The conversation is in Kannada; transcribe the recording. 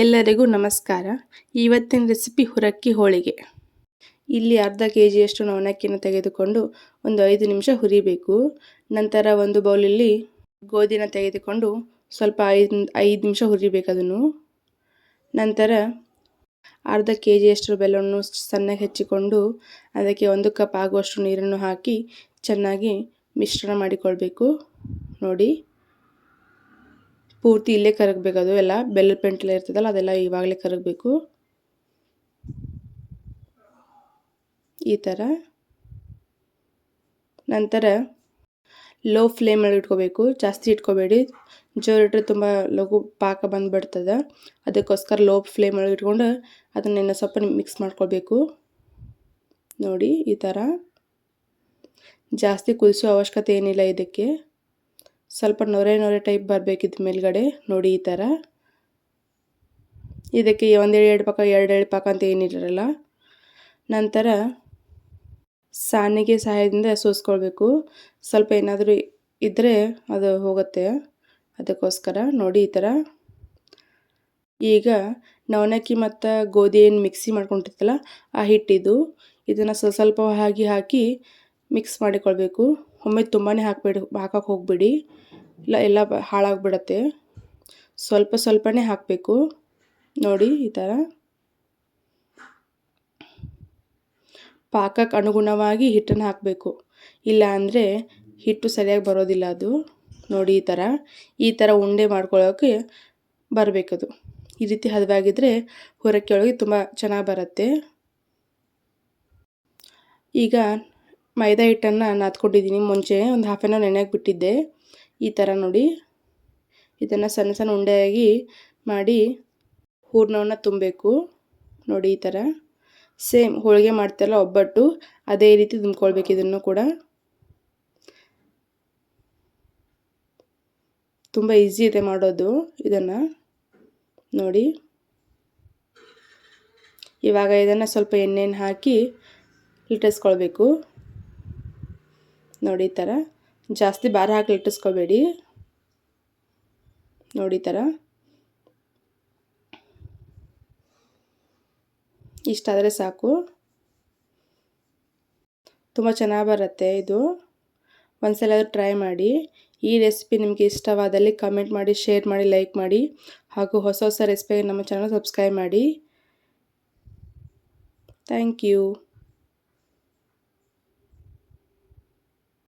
ಎಲ್ಲರಿಗೂ ನಮಸ್ಕಾರ. ಇವತ್ತಿನ ರೆಸಿಪಿ ಹುರಕ್ಕಿ ಹೋಳಿಗೆ. ಇಲ್ಲಿ ಅರ್ಧ ಕೆ ಜಿಯಷ್ಟು ಒಣಕ್ಕಿನ ತೆಗೆದುಕೊಂಡು ಒಂದು ಐದು ನಿಮಿಷ ಹುರಿಬೇಕು. ನಂತರ ಒಂದು ಬೌಲಲ್ಲಿ ಗೋಧಿನ ತೆಗೆದುಕೊಂಡು ಸ್ವಲ್ಪ ಐದು ಐದು ನಿಮಿಷ ಹುರಿಬೇಕು ಅದನ್ನು. ನಂತರ ಅರ್ಧ ಕೆ ಜಿಯಷ್ಟು ಬೆಲ್ಲವನ್ನು ಸಣ್ಣಗೆ ಹೆಚ್ಚಿಕೊಂಡು ಅದಕ್ಕೆ ಒಂದು ಕಪ್ ಆಗುವಷ್ಟು ನೀರನ್ನು ಹಾಕಿ ಚೆನ್ನಾಗಿ ಮಿಶ್ರಣ ಮಾಡಿಕೊಳ್ಬೇಕು. ನೋಡಿ. ಪೂರ್ತಿ ಇಲ್ಲೇ ಕರಗಬೇಕು ಅದು ಎಲ್ಲ ಬೆಲ್ಲದ ಪೆಂಟೆಲ್ಲ ಇರ್ತದಲ್ಲ, ಅದೆಲ್ಲ ಇವಾಗಲೇ ಕರಗಬೇಕು. ಈ ಥರ. ನಂತರ ಲೋ ಫ್ಲೇಮಲ್ಲಿ ಇಟ್ಕೋಬೇಕು. ಜಾಸ್ತಿ ಇಟ್ಕೋಬೇಡಿ. ಜೋರಿಟ್ರೆ ತುಂಬ ಲಘು ಪಾಕ ಬಂದುಬಿಡ್ತದೆ. ಅದಕ್ಕೋಸ್ಕರ ಲೋ ಫ್ಲೇಮಲ್ಲಿ ಇಟ್ಕೊಂಡು ಅದನ್ನೆಲ್ಲ ಸ್ವಲ್ಪ ಮಿಕ್ಸ್ ಮಾಡ್ಕೊಳ್ಬೇಕು. ನೋಡಿ, ಈ ಥರ. ಜಾಸ್ತಿ ಕುದಿಸೋ ಅವಶ್ಯಕತೆ ಏನಿಲ್ಲ ಇದಕ್ಕೆ. ಸ್ವಲ್ಪ ನೊರೆ ನೊರೆ ಟೈಪ್ ಬರಬೇಕಿತ್ತು ಮೇಲ್ಗಡೆ, ನೋಡಿ ಈ ಥರ. ಇದಕ್ಕೆ ಒಂದೇಳು ಎರಡು ಪಾಕ ಎರಡು ಎರಡು ಪಾಕ ಅಂತ ಏನಿರಲ್ಲ ನಂತರ ಸಾಣಿಗೆ ಸಹಾಯದಿಂದ ಸೋಸ್ಕೊಳ್ಬೇಕು. ಸ್ವಲ್ಪ ಏನಾದರೂ ಇದ್ದರೆ ಅದು ಹೋಗುತ್ತೆ. ಅದಕ್ಕೋಸ್ಕರ ನೋಡಿ ಈ ಥರ. ಈಗ ನವನಕ್ಕಿ ಮತ್ತು ಗೋಧಿ ಏನು ಮಿಕ್ಸಿ ಮಾಡ್ಕೊಂಡಿರ್ತಲ್ಲ ಆ ಹಿಟ್ಟಿದು, ಇದನ್ನು ಸ್ವಲ್ಪ ಸ್ವಲ್ಪ ಹಾಕಿ ಹಾಕಿ ಮಿಕ್ಸ್ ಮಾಡಿಕೊಳ್ಬೇಕು. ಒಮ್ಮೆ ತುಂಬಾ ಹಾಕಬೇಡಿ ಹಾಕಕ್ಕೆ ಹೋಗಬೇಡಿ. ಇಲ್ಲ, ಎಲ್ಲ ಹಾಳಾಗಿಬಿಡತ್ತೆ. ಸ್ವಲ್ಪ ಸ್ವಲ್ಪನೇ ಹಾಕಬೇಕು. ನೋಡಿ, ಈ ಥರ ಪಾಕಕ್ಕೆ ಅನುಗುಣವಾಗಿ ಹಿಟ್ಟನ್ನು ಹಾಕಬೇಕು. ಇಲ್ಲ ಅಂದರೆ ಹಿಟ್ಟು ಸರಿಯಾಗಿ ಬರೋದಿಲ್ಲ ಅದು. ನೋಡಿ, ಈ ಥರ ಈ ಥರ ಉಂಡೆ ಮಾಡ್ಕೊಳ್ಳೋಕೆ ಬರಬೇಕದು. ಈ ರೀತಿ ಹದವಾಗಿದ್ದರೆ ಹೊರಕ್ಕೆ ಒಳಗೆ ತುಂಬ ಚೆನ್ನಾಗಿ ಬರುತ್ತೆ. ಈಗ ಮೈದಾ ಹಿಟ್ಟನ್ನು ನಾದ್ಕೊಂಡಿದ್ದೀನಿ. ಮುಂಚೆ ಒಂದು ಹಾಫ್ ಆನ್ ಅವರ್ ನೆನೆಯಾಗಿ ಬಿಟ್ಟಿದ್ದೆ. ಈ ಥರ ನೋಡಿ. ಇದನ್ನು ಸಣ್ಣ ಸಣ್ಣ ಉಂಡೆಯಾಗಿ ಮಾಡಿ ಹೂರ್ಣವನ್ನು ತುಂಬಬೇಕು. ನೋಡಿ ಈ ಥರ ಸೇಮ್ ಹೋಳಿಗೆ ಮಾಡ್ತಾರಲ್ಲ ಒಬ್ಬಟ್ಟು, ಅದೇ ರೀತಿ ತುಂಬ್ಕೊಳ್ಬೇಕು ಇದನ್ನು ಕೂಡ. ತುಂಬ ಈಸಿ ಇದೆ ಮಾಡೋದು ಇದನ್ನು. ನೋಡಿ. ಇವಾಗ ಇದನ್ನು ಸ್ವಲ್ಪ ಎಣ್ಣೆಯನ್ನು ಹಾಕಿ ಇಟ್ಟಿಸ್ಕೊಳ್ಬೇಕು ನೋಡಿ ಥರ. ಜಾಸ್ತಿ ಭಾರ ಹಾಕಿ ಲಟ್ಟಿಸ್ಕೋಬೇಡಿ. ನೋಡಿ ಥರ. ಇಷ್ಟಾದರೆ ಸಾಕು. ತುಂಬ ಚೆನ್ನಾಗಿ ಬರುತ್ತೆ ಇದು. ಒಂದ್ಸಲ ಟ್ರೈ ಮಾಡಿ. ಈ ರೆಸಿಪಿ ನಿಮಗೆ ಇಷ್ಟವಾದಲ್ಲಿ ಕಮೆಂಟ್ ಮಾಡಿ ಶೇರ್ ಮಾಡಿ ಲೈಕ್ ಮಾಡಿ. ಹಾಗೂ ಹೊಸ ಹೊಸ ರೆಸಿಪಿ ನಮ್ಮ ಚಾನಲ್ ಸಬ್ಸ್ಕ್ರೈಬ್ ಮಾಡಿ. Thank you